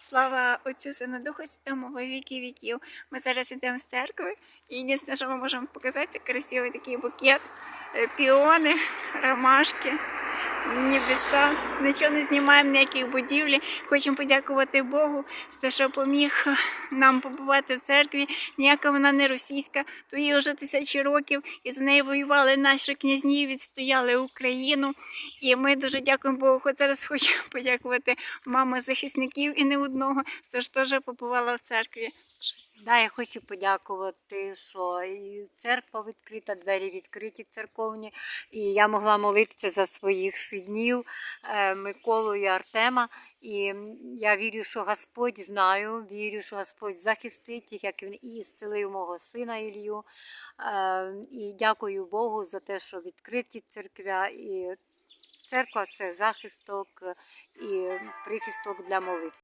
Слава Отцю Сину Духу Святому во віки віків. Ми зараз йдемо з церкви і єдине, що ми можемо показати, це красивий такий букет, е, піони, ромашки, небеса. Нічого не знімаємо, ніяких будівлі. Хочемо подякувати Богу за те, що поміг нам побувати в церкві. Ніяка вона не російська, то їй вже тисячі років, і за нею воювали наші князні, відстояли Україну. І ми дуже дякуємо Богу. Хоч зараз хочу подякувати мамі захисників і не одного, що теж побувала в церкві. Да, я хочу подякувати, що церква відкрита, двері відкриті церковні. І я могла молитися за своїх синів е, Миколу і Артема. І я вірю, що Господь знаю, вірю, що Господь захистить їх, як він і зцілив мого сина Ілью. Е, І дякую Богу за те, що відкриті церквя. І церква це захисток і прихисток для молитви.